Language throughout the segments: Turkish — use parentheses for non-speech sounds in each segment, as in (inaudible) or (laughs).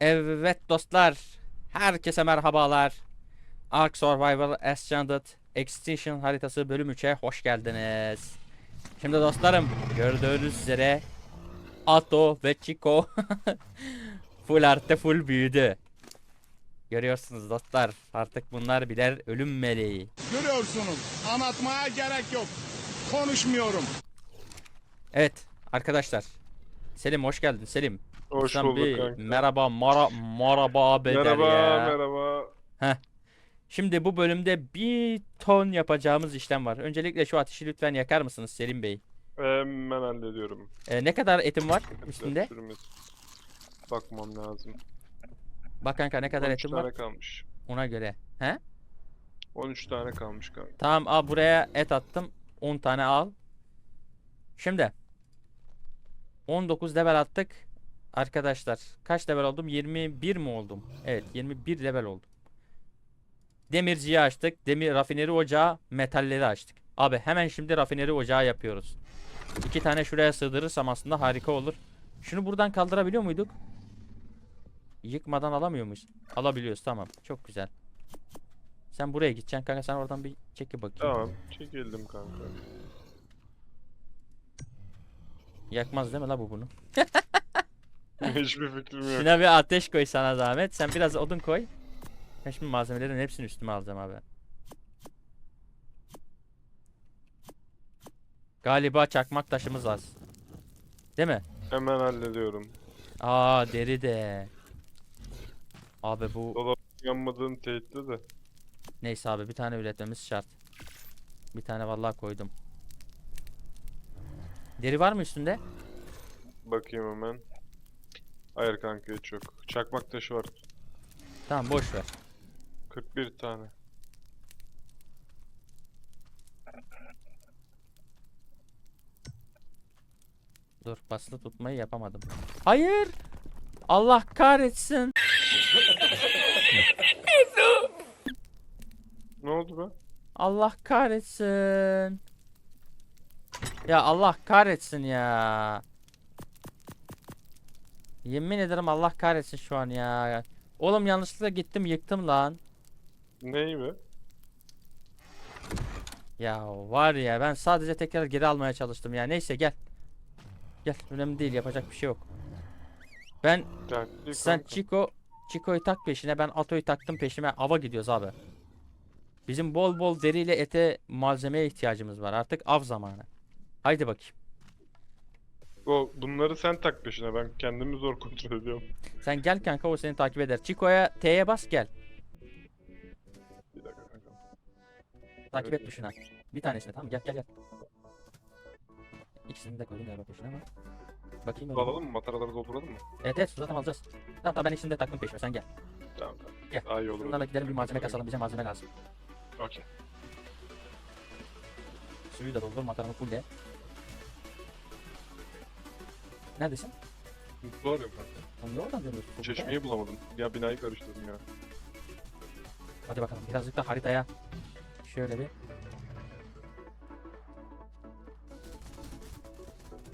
Evet dostlar, herkese merhabalar. Ark Survival Ascended Extinction haritası bölüm 3'e hoş geldiniz. Şimdi dostlarım, gördüğünüz üzere Ato ve Chico (laughs) full artı full büyüdü. Görüyorsunuz dostlar, artık bunlar birer ölüm meleği. Görüyorsunuz. Anlatmaya gerek yok. Konuşmuyorum. Evet arkadaşlar, Selim hoş geldin Selim. Hoş Sen bulduk bir kanka. merhaba, mara, merhaba abi der Merhaba, ya. merhaba. Şimdi bu bölümde bir ton yapacağımız işlem var. Öncelikle şu ateşi lütfen yakar mısınız Selim Bey? Hemen hallediyorum. Ee, ne kadar etim var üstünde? Bakmam lazım. Bak kanka ne kadar 13 etim tane var kalmış. ona göre. He? 13 tane kalmış kanka. Tamam al buraya et attım. 10 tane al. Şimdi 19 level attık. Arkadaşlar kaç level oldum? 21 mi oldum? Evet 21 level oldum. Demirciyi açtık. Demir rafineri ocağı, metalleri açtık. Abi hemen şimdi rafineri ocağı yapıyoruz. İki tane şuraya sığdırırsam aslında harika olur. Şunu buradan kaldırabiliyor muyduk? Yıkmadan alamıyor muyuz? Alabiliyoruz tamam. Çok güzel. Sen buraya gideceksin kanka sen oradan bir çeki bakayım. Tamam, çekildim kanka. Yakmaz değil mi la bu bunu? (laughs) (laughs) Hiçbir fikrim yok. Şuna bir ateş koy sana zahmet. Sen biraz odun koy. Ben şimdi malzemelerin hepsini üstüme alacağım abi. Galiba çakmak taşımız az. Değil mi? Hemen hallediyorum. Aa deri de. Abi bu Dolap yanmadığın teyitli de. neyse abi bir tane üretmemiz şart. Bir tane vallahi koydum. Deri var mı üstünde? Bakayım hemen. Hayır kanka hiç yok. Çakmak taşı var. Tamam boş ver. 41 tane. Dur basılı tutmayı yapamadım. Hayır. Allah kahretsin. Ne oldu be? Allah kahretsin. Ya Allah kahretsin ya. Yemin ederim Allah kahretsin şu an ya. Oğlum yanlışlıkla gittim yıktım lan. Neyi be? Ya var ya ben sadece tekrar geri almaya çalıştım ya. Neyse gel. Gel önemli değil yapacak bir şey yok. Ben Dertli sen kanka. Chico Chico'yu tak peşine ben Ato'yu taktım peşime ava gidiyoruz abi. Bizim bol bol deriyle ete malzemeye ihtiyacımız var. Artık av zamanı. Haydi bakayım. O, bunları sen tak peşine. Ben kendimi zor kontrol ediyorum. Sen gel kanka o seni takip eder. Chico'ya T'ye bas gel. Bir dakika kanka. Takip et Evet. tuşuna. Bir tanesine tamam gel gel gel. İkisini de koydum galiba peşine ama. Bakayım öyle. Alalım mı? Mataraları dolduralım mı? Evet evet zaten alacağız. Tamam tamam ben ikisini de taktım peşime sen gel. Tamam tamam. Gel. Daha iyi olur. Bunlarla gidelim bir malzeme kasalım bize malzeme lazım. Okey. Suyu da doldur mataramı fulle. Neredesin? Mutlu arıyorum kanka. Onu oradan dönüyorsun. Çeşmeyi bulamadım. Ya binayı karıştırdım ya. Hadi bakalım birazcık da haritaya şöyle bir.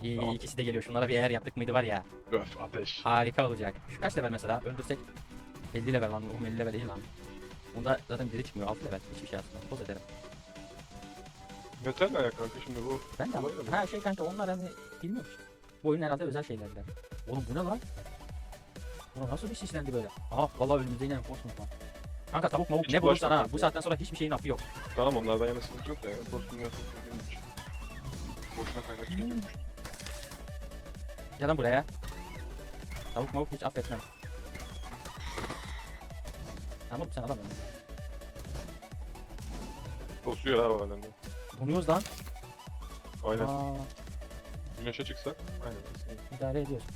İyi Tamam. ikisi de geliyor. Şunlara bir eğer yaptık mıydı var ya. Öf ateş. Harika olacak. Şu kaç level mesela? Öldürsek 50 level lan. Oğlum 50 level değil lan. Bunda zaten diri çıkmıyor. 6 level. Hiçbir şey aslında. Poz ederim. Metal ayak kanka şimdi bu. Ben de ama. Ha şey kanka onlar hani bilmiyorum işte. Bu oyun herhalde özel şeylerden. Oğlum bu ne lan? Bu nasıl bir sislendi böyle? Aha vallahi önümüzde yine kosmos var. Kanka tavuk mavuk Hiç ne bulursan ha. Bu saatten sonra hiçbir şeyin affı yok. Tamam onlardan yana sıkıntı yok da ya. Dostum. Boşuna kaynak. Gel lan buraya. Tavuk mavuk hiç affetmem. Tamam sen alamıyorsun. Tosuyor ha o alende. Donuyoruz lan. Aynen. Aa, Güneşe çıksak. Aynen. idare ediyoruz.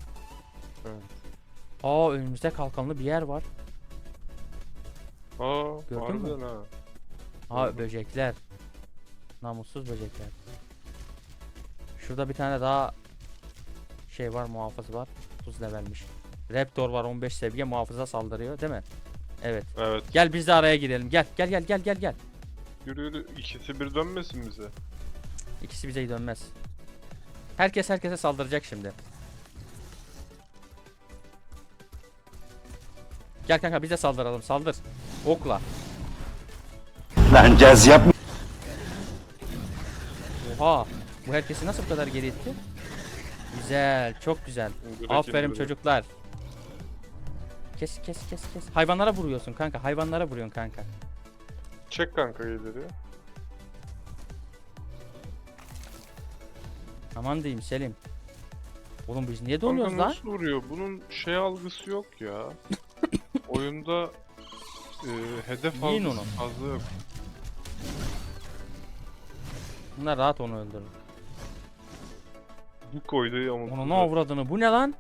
Evet. Aa önümüzde kalkanlı bir yer var. Aa, Gördün mü? ha. Aa böcekler. Namussuz böcekler. Şurada bir tane daha şey var muhafız var. 30 levelmiş. Raptor var 15 seviye muhafıza saldırıyor değil mi? Evet. Evet. Gel biz de araya girelim. Gel gel gel gel gel gel. Yürü yürü. İkisi bir dönmesin bize. İkisi bize dönmez. Herkes herkese saldıracak şimdi. Gel kanka biz de saldıralım. Saldır. Okla. Lan caz yapma. Oha. Bu herkesi nasıl bu kadar geri itti? Güzel. Çok güzel. Aferin çocuklar. Kes kes kes kes. Hayvanlara vuruyorsun kanka. Hayvanlara vuruyorsun kanka. Çek kanka ileri. Aman diyeyim Selim. Oğlum biz niye donuyoruz lan? nasıl vuruyor? Bunun şey algısı yok ya. (coughs) Oyunda e, hedef Yiyin algısı onu. fazla yok. Bunlar rahat onu öldürür. Bir koydu ya ama. Onu ne avradını bu ne lan?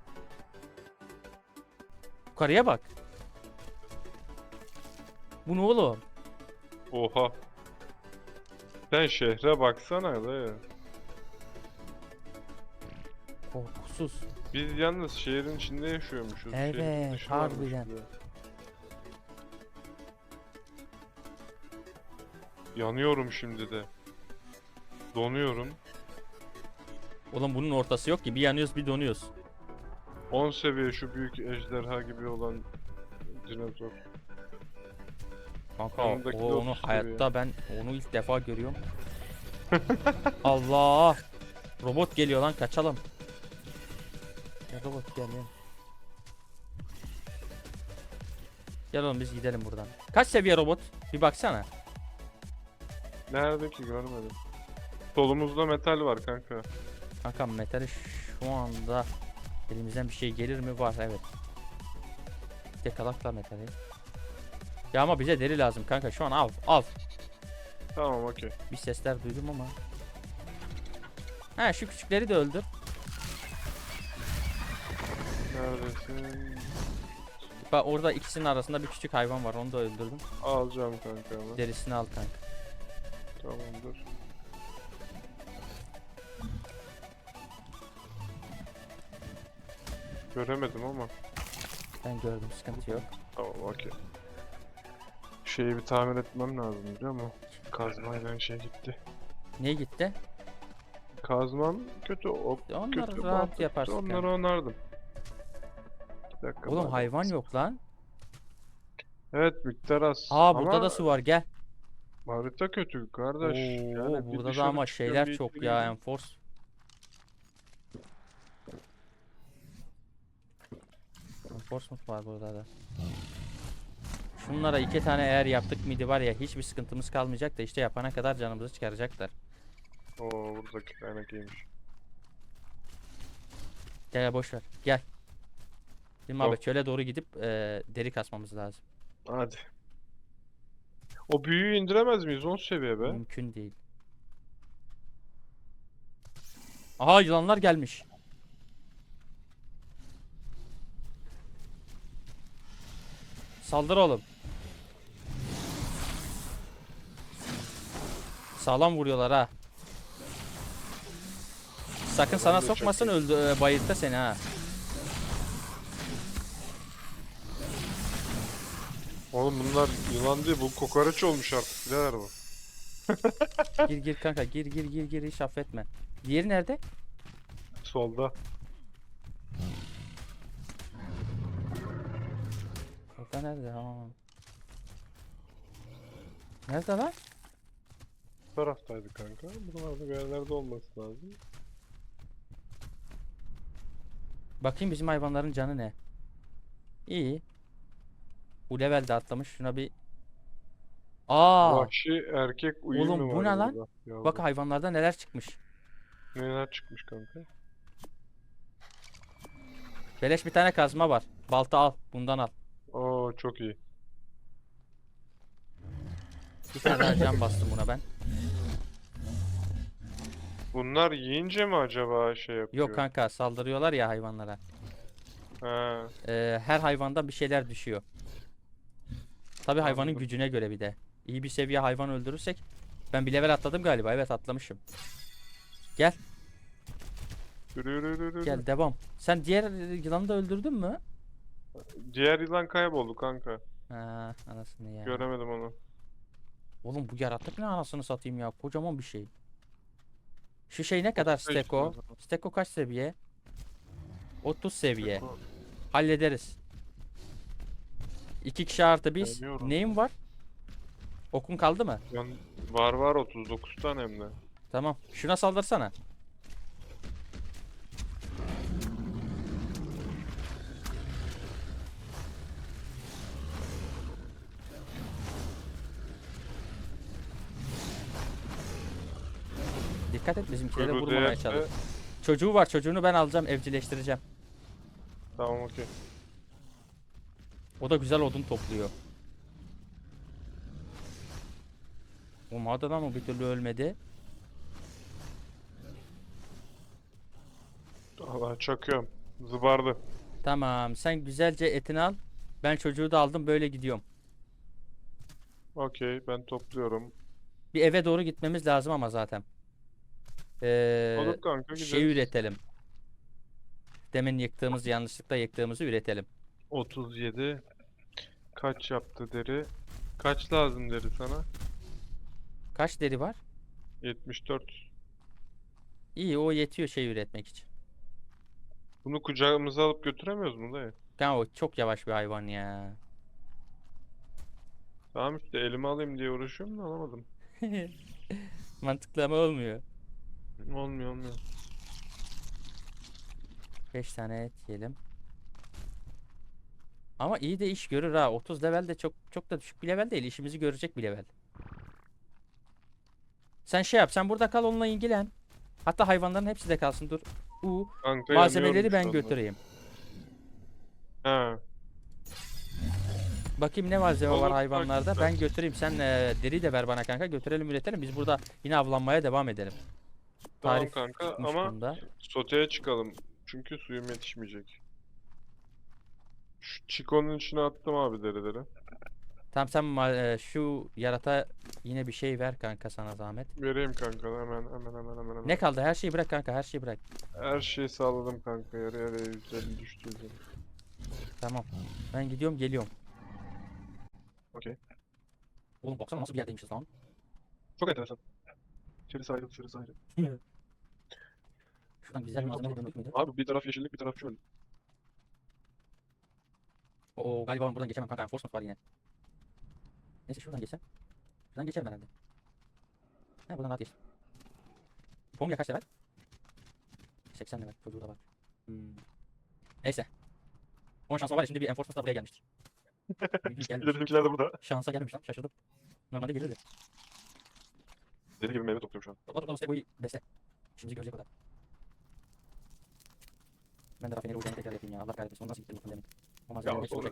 Yukarıya bak. Bu ne oğlum? Oha. Sen şehre baksana da ya. Korkusuz. Biz yalnız şehrin içinde yaşıyormuşuz. Şehrin Evet, dışı varmış harbiden. bir de. Yanıyorum şimdi de. Donuyorum. Oğlum bunun ortası yok ki. Bir yanıyoruz bir donuyoruz. 10 seviye şu büyük ejderha gibi olan dinozor. Kanka Yanındaki o, onu 30 hayatta ben onu ilk defa görüyorum. (laughs) Allah! Robot geliyor lan kaçalım. Ya robot gel ya. Gel oğlum biz gidelim buradan. Kaç seviye robot? Bir baksana. Nerede ki görmedim. Solumuzda metal var kanka. Kanka metali şu anda elimizden bir şey gelir mi? Var evet. Dekalakla metali. Ya ama bize deri lazım kanka şu an al al. Tamam okey. Bir sesler duydum ama. Ha şu küçükleri de öldür. Neredesin? Bak orada ikisinin arasında bir küçük hayvan var onu da öldürdüm. Alacağım kanka ama. Derisini al kanka. Tamamdır. Göremedim ama. Ben gördüm sıkıntı yok. Tamam okey. Şeyi bir tamir etmem lazım biliyor musun? Kazmayla şey gitti. Niye gitti? Kazmam kötü, ok Onları kötü. rahat yaparsın kötü, kanka. Onları onardım. Bir dakika, Oğlum hayvan yok lan. Evet miktar az. Aa burada Ama da su var gel. Harita kötü kardeş. Oo, Yani bir burada da dışarı ama çıkıyorum, şeyler bir çok içeri ya giriyorum. enforce. Enforcement var burada da. Şunlara iki tane eğer yaptık mıydı var ya hiçbir sıkıntımız kalmayacak da işte yapana kadar canımızı çıkaracaklar. Oo buradaki kaynak iyiymiş. Gel gel boş ver. Gel. Şimdi Tamam. abi çöle doğru gidip eee, deri kasmamız lazım. Hadi. O büyüyü indiremez miyiz? 10 seviye be. Mümkün değil. Aha yılanlar gelmiş. Saldır oğlum. Sağlam vuruyorlar ha. Sakın sana sokmasın öldü e, bayıltta seni ha. Oğlum bunlar yılan değil bu kokoreç olmuş artık birader bu. (laughs) Gir gir kanka gir gir gir gir hiç affetme. Diğeri nerede? Solda. Kanka nerede ha? Nerede lan? Bu taraftaydı kanka. Buralarda bir yerlerde olması lazım. Bakayım bizim hayvanların canı ne? İyi. Bu levelde atlamış. Şuna bir... Aa! Vahşi erkek uyumu Oğlum, bu var ne lan? burada. Yavru. Bak hayvanlarda neler çıkmış. Neler çıkmış kanka. Beleş bir tane kazma var. Balta al. Bundan al. Oo çok iyi. Bir tane daha can bastım buna ben. Bunlar yiyince mi acaba şey yapıyor? Yok kanka saldırıyorlar ya hayvanlara. Ha, Ee, her hayvanda bir şeyler düşüyor. Tabi hayvanın gücüne göre bir de. İyi bir seviye hayvan öldürürsek. Ben bir level atladım galiba. Evet atlamışım. Gel gel devam. Sen diğer yılanı da öldürdün mü? Diğer yılan kayboldu kanka. Ha, anasını ya. Göremedim onu. Oğlum bu yaratık ne anasını satayım ya. Kocaman bir şey. Şu şey ne kadar 35 Steko? Steko kaç seviye? 30 seviye. Hallederiz. İki kişi artı biz. Deniyorum. Neyim var? Okun kaldı mı? Ben var var 39 tane hem de. Tamam. Şuna saldırsana. Dikkat et bizimkilere Öbür vurmamaya diğer de- çalış. Çocuğu var. Çocuğunu ben alacağım. Evcilleştireceğim. Tamam okey. O da güzel odun topluyor. O mağaradan mı bir türlü ölmedi? Allah çakıyorum. Zıbardı. Tamam. Sen güzelce etini al. Ben çocuğu da aldım. Böyle gidiyorum. Okey ben topluyorum. Bir eve doğru gitmemiz lazım ama zaten. Ee, Olur kanka şey gideriz. üretelim. Demin yıktığımız yanlışlıkla yıktığımızı üretelim. 37. Kaç yaptı deri? Kaç lazım deri sana? Kaç deri var? 74. İyi o yetiyor şey üretmek için. Bunu kucağımıza alıp götüremiyoruz mu dayı? Kanka o çok yavaş bir hayvan ya. Tamam işte elime alayım diye uğraşıyorum da alamadım. (laughs) Mantıklı ama olmuyor. Olmuyor olmuyor. 5 tane et yiyelim. Ama iyi de iş görür ha. 30 level de çok çok da düşük bir level değil. İşimizi görecek bir level. Sen şey yap. Sen burada kal onunla ilgilen. Hatta hayvanların hepsi de kalsın. Dur. U Kanka malzemeleri ben götüreyim. Ha. Bakayım ne malzeme var Olur, bak, hayvanlarda. Ben götüreyim. Sen eee, deri de ver bana kanka. Götürelim üretelim. Biz burada yine avlanmaya devam edelim. Tamam Tarif kanka ama bunda. soteye çıkalım. Çünkü suyum yetişmeyecek. Şu çikonun içine attım abi derileri. Tamam sen ma- eee, şu yarata yine bir şey ver kanka sana zahmet. Vereyim kanka hemen hemen hemen hemen hemen. Ne kaldı? Her şeyi bırak kanka. Her şeyi bırak. Her şeyi sağladım kanka yarı yarıya 150 düştü üzerine. Tamam. Ben gidiyorum geliyorum. Okey. Oğlum baksana nasıl bir yerdeymişiz lan. Çok enteresan. İçerisi ayrı dışarısı ayrı. Şuradan güzel bir malzeme dönük müydü? Abi bir taraf yeşillik bir taraf çöl. Oo galiba ben buradan geçemem kanka. Enforcement var yine. Neyse şuradan geçsem. Şuradan geçerim herhalde. He buradan rahat geçtim. Pomya kaç level? 80 level. Çocuğu da var. Hmm. Neyse. 10 şansa var ya şimdi bir enforcement da buraya gelmiştir. (laughs) Gelmemiş. bizimkiler de burada. Şansa gelmemiş lan şaşırdım. Normalde gelirdi. Deli gibi meyve topluyorum şu an. Topla topla Usta'yı besle. Şimdi görecek o da. Ben de rafineri ucunu tekrar yapayım ya. Allah kahretmesin. Onu nasıl gittim demin. O Ya burada.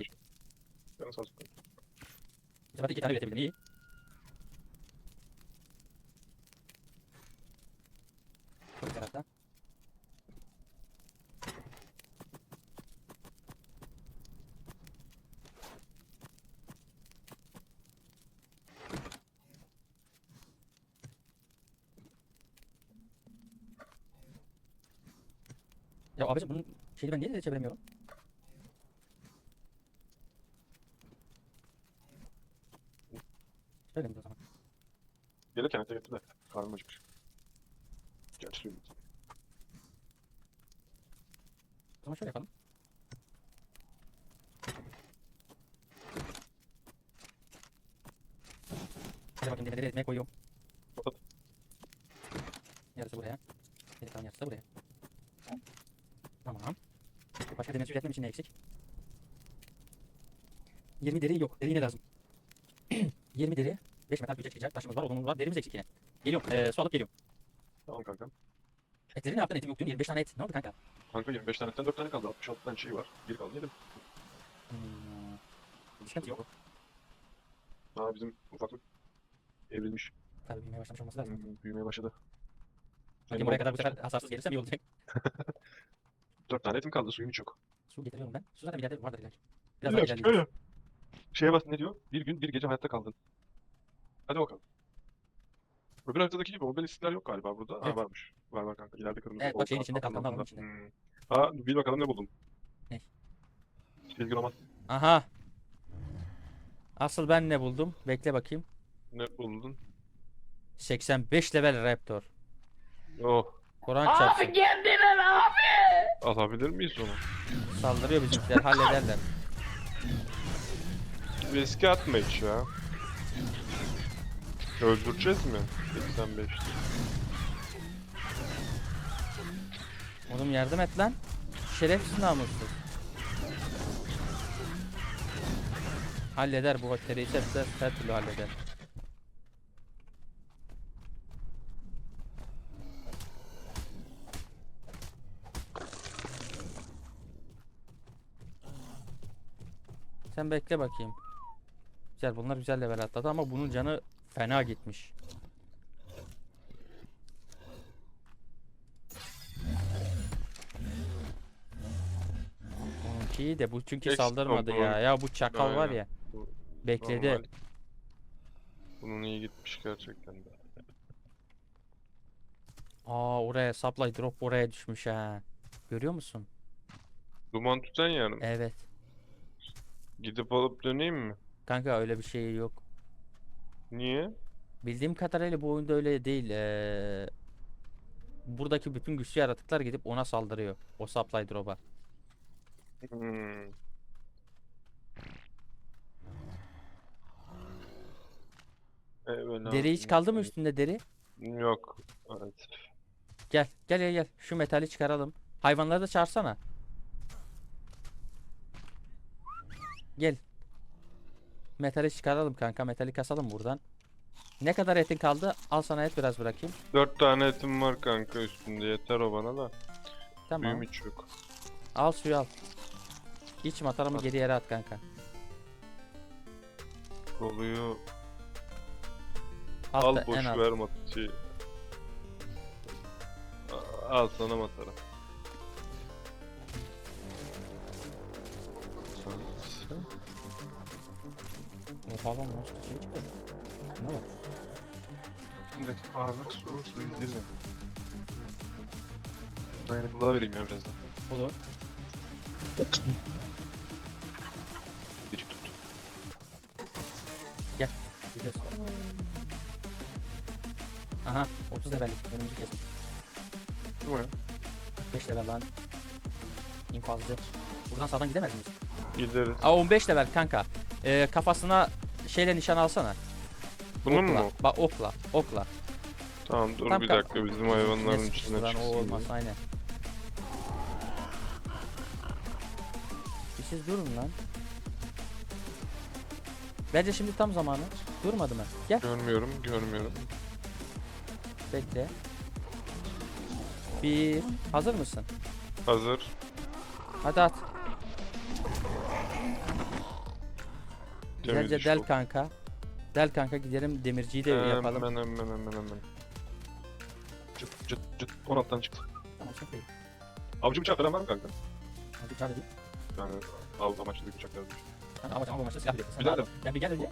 Canın sağ olsun. De iki tane üretebildim. İyi. Güzel hatta. Ya abicim bunun şeyi ben niye çeviremiyorum? Şöyle mi o zaman? Gelirken ete getir de. Karnım acıkmış. Gerçi suyum bitti. O zaman şöyle yapalım. Hadi bakayım demirleri eritmeye koyuyorum. Kapat. Yarısı buraya. Geri kalan yarısı da buraya. Tamam. Başka demir üretmem için ne eksik? 20 deri yok. Deri yine lazım. (clears throat) 20 deri. 5 metal güce çıkacak. Taşımız var, odunumuz var. Derimiz eksik yine. Geliyorum. Ee, su alıp geliyorum. Tamam kanka. Etleri ne yaptın? Etim yok diyorsun. 25 tane et. Ne oldu kanka? Kanka 25 tanetten 4 tane kaldı. 66 tane şey var. Geri kaldı yedim. Hmm. Sıkıntı yok. Daha bizim ufaklık evrilmiş. Tabii büyümeye başlamış olması lazım. Hmm, Büyümeye başladı. Sanki buraya kadar bu sefer hasarsız gelirsem iyi olacak. (laughs) 4 tane etim kaldı. Suyum hiç yok. Su getiriyorum ben. Su zaten bir yerde vardır ki. Biraz daha Yok, ilerleyeceğiz. öyle. Şeye bas ne diyor? Bir gün bir gece hayatta kaldın. Hadi bakalım. Öbür haritadaki gibi obelisler yok galiba burada. Evet. Ha varmış. Var var kanka. İleride kırmızı. Evet, bak şeyin içinde, kalkanlı altında. alanın içinde. Hmm. Ha bil bakalım ne buldum. Ne? Çizgi roman. Aha. Asıl ben ne buldum? Bekle bakayım. Ne buldun? 85 level Raptor. Oh. Kur'an çarpsın. Alabilir miyiz onu? Saldırıyor bizimkiler hallederler. Riske atma hiç ya. Öldüreceğiz mi? 85. Oğlum yardım et lan. Şerefsiz namussuz. Halleder bu ise bize her türlü halleder. Sen bekle bakayım. Güzel bunlar güzel level atladı ama bunun canı fena gitmiş. Onunki iyi de bu çünkü Eksik saldırmadı ya. Ya bu çakal var Aynen. ya. Bu Bekledi. normal. Bunun iyi gitmiş gerçekten de. Aa oraya supply drop oraya düşmüş ha. Görüyor musun? Duman tüten yani. Evet. Gidip alıp döneyim mi? Kanka öyle bir şey yok. Niye? Bildiğim kadarıyla bu oyunda öyle değil. Ee, buradaki bütün güçlü yaratıklar gidip ona saldırıyor. O supply drop'a. Hmm. Evet, Deri hiç kaldı mı üstünde deri? Yok. Evet. Gel gel gel gel. Şu metali çıkaralım. Hayvanları da çağırsana. Gel. Metali çıkaralım kanka. Metali kasalım buradan. Ne kadar etin kaldı? Al sana et biraz bırakayım. Dört tane etim var kanka üstünde. Yeter o bana da. Tamam. Büyüm hiç yok. Al suyu al. İç mataramı geri yere at kanka. Doluyu Altta, al boş ver mat şey. Al sana matara. Nasıl şey çıktı? Ne var? Şimdi ağırlık su suyu değil mi? Dayanıklılığa vereyim ya birazdan. Olur. Gecik tuttu. Gideceğiz. Aha 30 levellik önümüzü kesin. Bu ne? 5 level lan. İnfazlı. Buradan sağdan gidemez miyiz? Gideriz. Aa 15 level kanka. Ee, kafasına şeyle nişan alsana. Bunun okla. mu? Bak okla. Okla. Tamam dur Tam bir ka- dakika bizim hayvanların Ne içine sıkıştı lan, çıksın. o diye. olmaz aynen. Bir siz durun lan. Bence şimdi tam zamanı. Durmadı mı? Gel Görmüyorum, görmüyorum. bekle. Bir. Hazır mısın? Hazır. Hadi at. Temiz Güzelce iş del bu. kanka. Del kanka gidelim demirciyi de yapalım. Hemen hemen hemen hemen. Cıt cıt cıt. 16'dan çıktı. Tamam çok iyi. Avcı bıçak falan var mı kanka? Hadi çağır edeyim. Yani av amaçlı bıçaklar. Kanka ama ama maçta silah biliyorsun. Sen ol. Gel bir gel önce.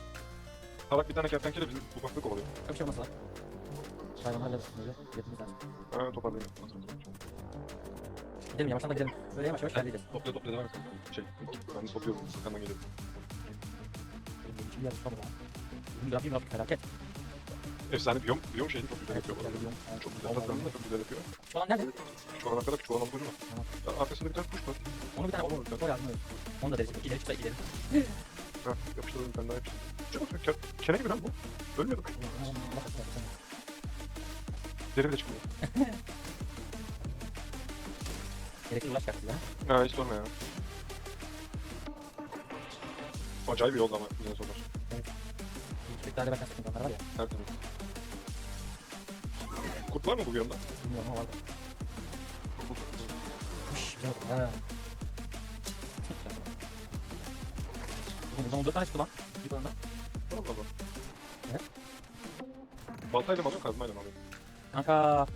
Salak bir tane kertenkele bizim ufaklık oluyor. Yok bir şey olmaz lan. Hayvanlarla böyle yetimiz lazım. Ha toparlayayım. Gidelim yavaştan da gidelim. Böyle yavaş yavaş halledeceğiz. Topla topla devam et. Şey, ben topluyorum. Sıkandan geliyorum. Felaket. Efsane biyom, biyom şeyini çok güzel yapıyor. güzel biyom. Çok güzel. Tasarımını da çok güzel yapıyor. Şu an nerede? Şu an arkadaki çuval alıp koyma. Arkasında bir tane kuş var. Onu bir tane o, o yardım. Onu da deriz. İleri çıksa gidelim. Ha, yapıştırdım bir tane daha yapıştırdım. Çabuk. Ke- Kene gibi lan bu. Ölmüyor. Deri bile çıkmıyor. (laughs) Gerekli uğraş çıkarttı ya. Ha hiç sorma ya. Acayip bir yolda ama güzel sorular. Çocuklarla belki sıkıntılar var ya. Her türlü. Kurt var mı bu biyomda? Bilmiyorum ama vardı. Şşş güzel oldu. Ha. Buradan 14 tane çıktı lan. Bir daha. Allah Allah. Ne? Baltayla mı alıyorsun kazmayla mı alıyorsun? Kanka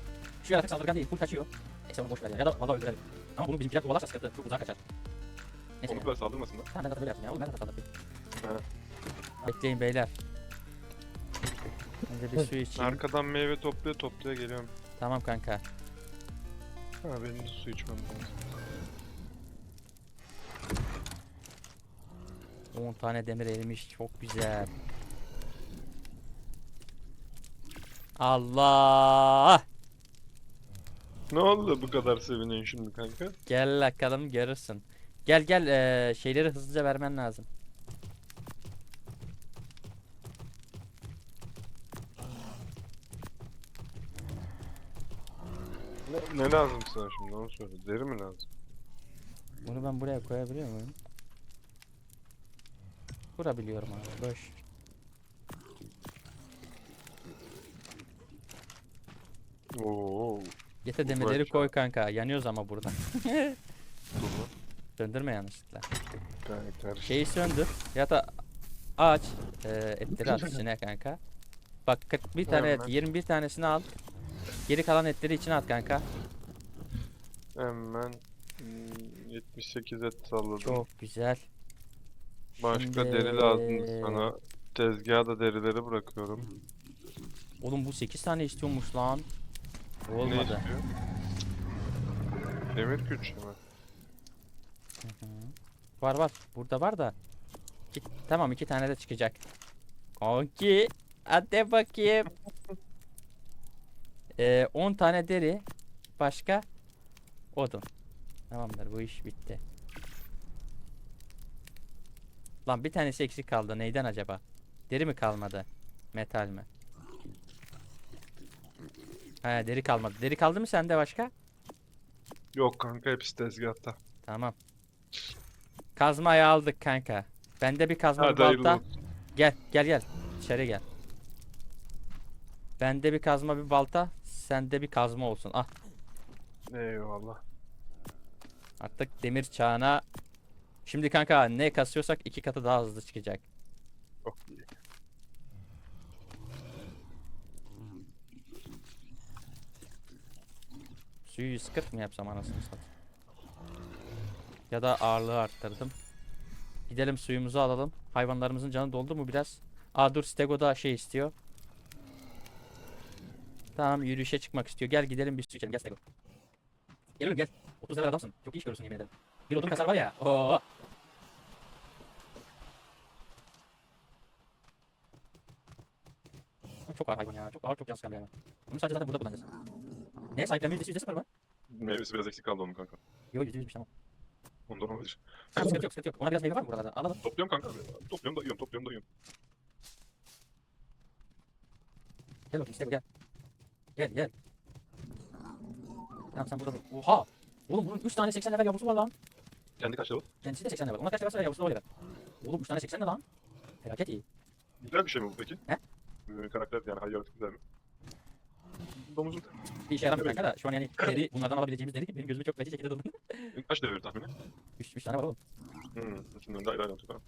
şu yaratık saldırgan değil. Full kaçıyor. Neyse onu boş ver ya. Ya da valla öldürelim. Ama bunu bizimkiler kovalarsa sıkıntı. Çok uzağa kaçar. Neyse. Onu böyle saldırmasınlar. Tamam ben zaten böyle yaptım ya. Oğlum ben zaten saldırdım. Bekleyin beyler. Önce bir su içeyim. Arkadan meyve toplaya toplaya geliyorum. Tamam kanka. Ha benim de su içmem lazım. 10 tane demir erimiş. Çok güzel. Allah! Ne oldu bu kadar sevinin şimdi kanka? Gel bakalım görürsün. Gel gel ee, şeyleri hızlıca vermen lazım. Ne, ne lazım sana şimdi onu söyle. Deri mi lazım? Bunu ben buraya koyabiliyor muyum? Kurabiliyorum abi. Boş. Oo. Yete demirleri koy kanka. Yanıyoruz ama burada. Söndürme yanlışlıkla. Gayet karışık. Şeyi söndür. Ya da aç. E, etleri at içine kanka. Bak 41 tane et. Hemen. 21 tanesini al. Geri kalan etleri içine at kanka. Hemen hmm, 78 et salladım. Çok güzel. Başka deri lazım sana. Tezgaha da derileri bırakıyorum. Oğlum bu 8 tane istiyormuş lan. Ne Olmadı. istiyor? Demir güç mü? Var var. Burada var da. İki- tamam iki tane de çıkacak. Konki. Hadi bakayım. (laughs) Ee, 10 tane deri. Başka? Odun. Tamamdır bu iş bitti. Lan bir tanesi eksik kaldı. Neyden acaba? Deri mi kalmadı? Metal mi? He deri kalmadı. Deri kaldı mı sende başka? Yok kanka hepsi tezgahta. Tamam. Kazmayı aldık kanka. Bende bir kazma bir Hadi hayırlı balta. olsun. Gel gel gel. İçeri gel. Bende bir kazma bir balta. Sende bir kazma olsun. Ah Eyvallah. artık demir çağına. Şimdi kanka ne kasıyorsak iki katı daha hızlı çıkacak. Çok iyi. Suyu 140 mı yapsam anasını satayım. Ya da ağırlığı arttırdım. Gidelim suyumuzu alalım. Hayvanlarımızın canı doldu mu biraz? Aa dur Stego da şey istiyor. Tamam yürüyüşe çıkmak istiyor. Gel gidelim bir su içelim. Gel Stego. Gel oğlum gel. 30 lira adamsın. Çok iyi iş görürsün yemin ederim. Bir odun kasar var ya. Oo. Çok ağır hayvan ya. Çok ağır çok can sıkan bir hayvan. Bunu sadece zaten burada kullanacağız. Neye sahiplenme yüzdesi yüzdesi var mı? Meyvesi biraz eksik kaldı onun kanka. Yok yüzde yüzmüş tamam. Ondan olabilir. sıkıntı yok sıkıntı yok. Ona biraz meyve var mı buralarda? Alalım. Topluyorum kanka. Topluyorum da yiyorum, topluyorum da yiyorum. Gel bakayım işte bu gel. Gel gel. Tamam sen burada dur. Oha! Oğlum bunun 3 tane 80 level yavrusu var lan. Kendi kaç level? Kendisi de 80 level. Ona kaç level var yavrusu da o level. Oğlum 3 tane 80 ne lan? Felaket iyi. Güzel bir şey mi bu peki? He? Ee, karakter yani hayal yaratık güzel mi? Domuzun Bir işe yaramıyor kanka da şu an yani deri bunlardan alabileceğimiz deri benim gözümü çok feci şekilde durdu. kaç devir tahmini? 3 3 tane var oğlum. Hmm, şimdi ayrı ayrı tamam.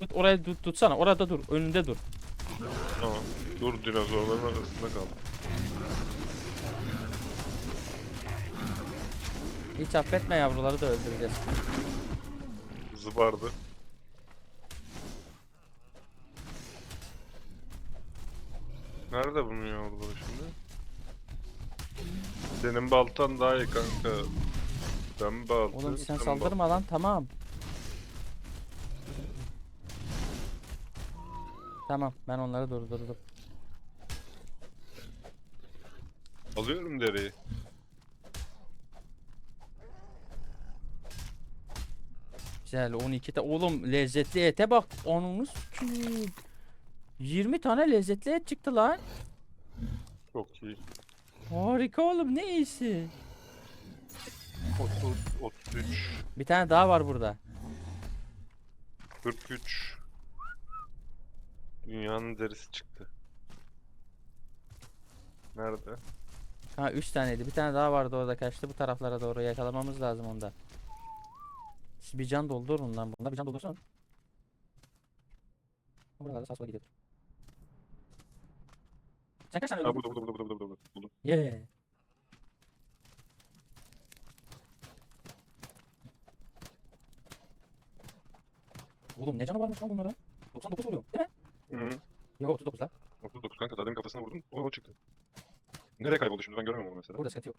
Tut oraya tut, tutsana. Orada dur. Önünde dur. Tamam. Dur dinozorların arasında kaldım. Hiç affetme yavruları da öldüreceğiz. Zıbardı. Nerede bunun yavruları şimdi? Senin baltan daha iyi kanka. Ben balta. Oğlum sen bal- saldırma lan tamam. Tamam ben onları durdurdum. Alıyorum deriyi. Güzel 12 tane. Oğlum lezzetli ete bak. Onunuz 20 tane lezzetli et çıktı lan. Çok iyi. Harika oğlum ne iyisi. 30, 33, Bir tane daha var burada. 43. Dünyanın derisi çıktı. Nerede? Ha 3 taneydi. Bir tane daha vardı orada kaçtı bu taraflara doğru yakalamamız lazım onda. Siz bir can doldurun lan bunda bir can doldursun. Buralarda sağ sola gidiyor. Sen kaç tane Ha öldürdün? burada burada burada burada burada. Buldum. Yeah. Oğlum ne canı varmış lan bunların? 99 vuruyor değil mi? Hı -hı. Yok 39 lan. 39 kanka zaten kafasına vurdum. O, o çıktı. Nereye kayboldu şimdi ben göremiyorum onu mesela. Burada sıkıntı yok.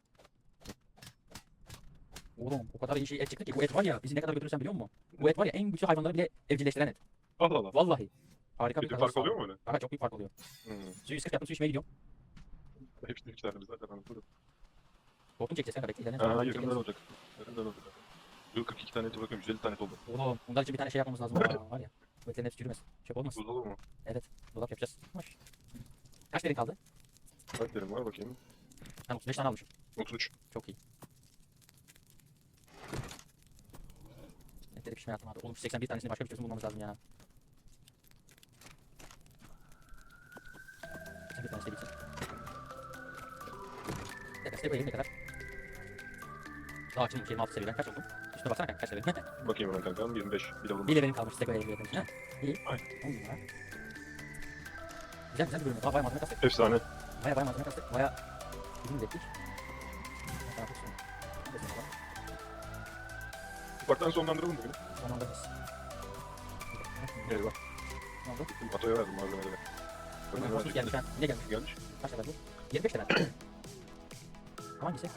Oğlum o kadar iyi şey et çıktı ki bu et var ya bizi ne kadar götürürsen biliyor musun? Bu et var ya en güçlü hayvanları bile evcilleştiren et. Allah Allah. Vallahi. Harika Bir bir fark oluyor mu öyle? Aha çok büyük fark oluyor. Hı. Suyu 140 yaptım su içmeye gidiyorum. Hepsi iki tane biz zaten anlatırız. Hortum çekeceğiz kanka bekle zamanlarda yakından olacak. Yakından olacak. Yok 42 tane eti bakıyorum 150 tane oldu. Oğlum bunlar için bir tane şey yapmamız lazım. Aa, var ya. Bu etlerin hepsi çürümez. Çöp olmasın. Buzdolabı mu? Evet. Dolap yapacağız. Hoş. Kaç derin kaldı? Bak derim var bakayım. Ben 35 tane almışım. 33. Çok iyi. Netleri pişmeye attım abi. Oğlum şu 81 tanesini başka bir çözüm bulmamız lazım ya. 81 tanesi de. Bir dakika step ne kadar? Daha açılmış 26 seviyeden kaç oldum? Üstüne baksana kanka kaç seviye? Bakayım hemen kankam 25. Bir de Bir levelim kalmış ayı yapmış. Ha? İyi. Ay. On numara. Güzel güzel bir bölüm. Aa, Bayağı malzeme kastık. Efsane. Baya baya malzeme kastık. Baya bizim de ettik. Ufaktan sonlandıralım bugün. Sonlandırırız. Eyvah. Ne oldu? Atoya verdim malzemeleri. Ömer Ömer gelmiş ha. Ne gelmiş? Gelmiş. Kaç level bu? 25 level. (clears throat) Hangisi?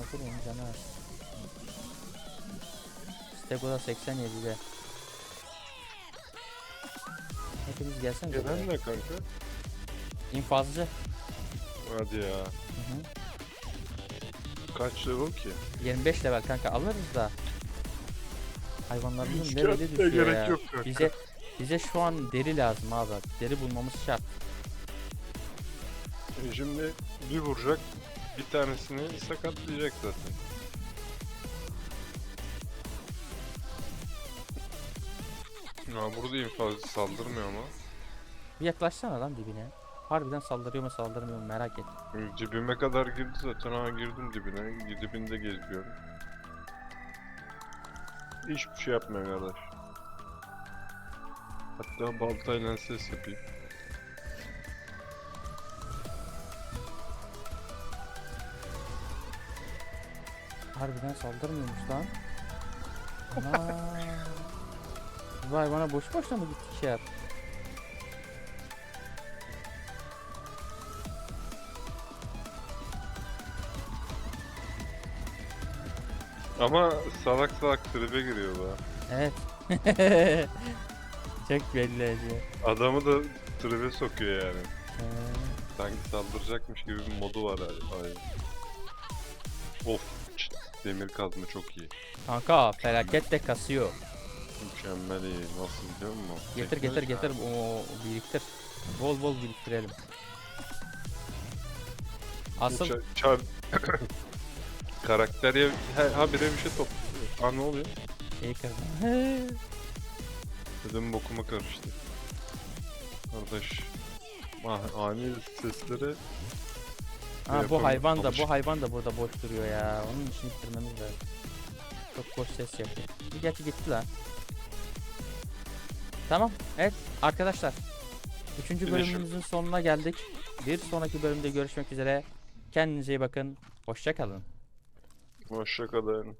Ee, Canı full onun canı var. Stego'da 87'de. Hepiniz gelsenize. Gelen ne kanka? İnfazcı. Hadi ya. Hı hı. Kaç level ki? 25 level kanka alırız da. Hayvanlarımızın leveli Şikayete düşüyor gerek ya. yok kanka. Bize bize şu an deri lazım abi. Deri bulmamız şart. E Şimdi bir vuracak. Bir tanesini sakatlayacak zaten. Ya burada infazcı saldırmıyor ama. Bir yaklaşsana lan dibine. Harbiden saldırıyor mu saldırmıyor mu merak et. Dibime kadar girdi zaten. Ha girdim dibine. Dibinde geziyorum. Hiçbir şey yapmıyor arkadaş. Hatta baltayla ses yapayım. Harbiden saldırmıyormuş lan. (laughs) Ana. Vay bana boş boşuna mı gittik şey yap? Ama salak salak tribe giriyor bu. Evet. (laughs) Çok belli ediyor. Adamı da tribe sokuyor yani. Ee, Sanki saldıracakmış gibi bir modu var abi. Ay. Of. Demir kazma çok iyi. Kanka felaket de kasıyor. Mükemmel iyi. Nasıl biliyor musun? Getir getir Teknoloji getir abi. o biriktir. Bol bol biriktirelim. Asıl Çar, çar... (coughs) Karakter ya ha, habire bir şey topluyor. Aa ne oluyor? şey kırdım. Dedim bokuma karıştı. Kardeş. Ah, ani sesleri Ha bu hayvan da bu hayvan da burada boş duruyor ya. Onun için ittirmemiz lazım. Çok boş ses yapıyor. Bir gerçi gitti lan. Tamam. Evet arkadaşlar. Üçüncü bölümümüzün sonuna geldik. Bir sonraki bölümde görüşmek üzere. Kendinize iyi bakın. Hoşça kalın. hoşça kalın.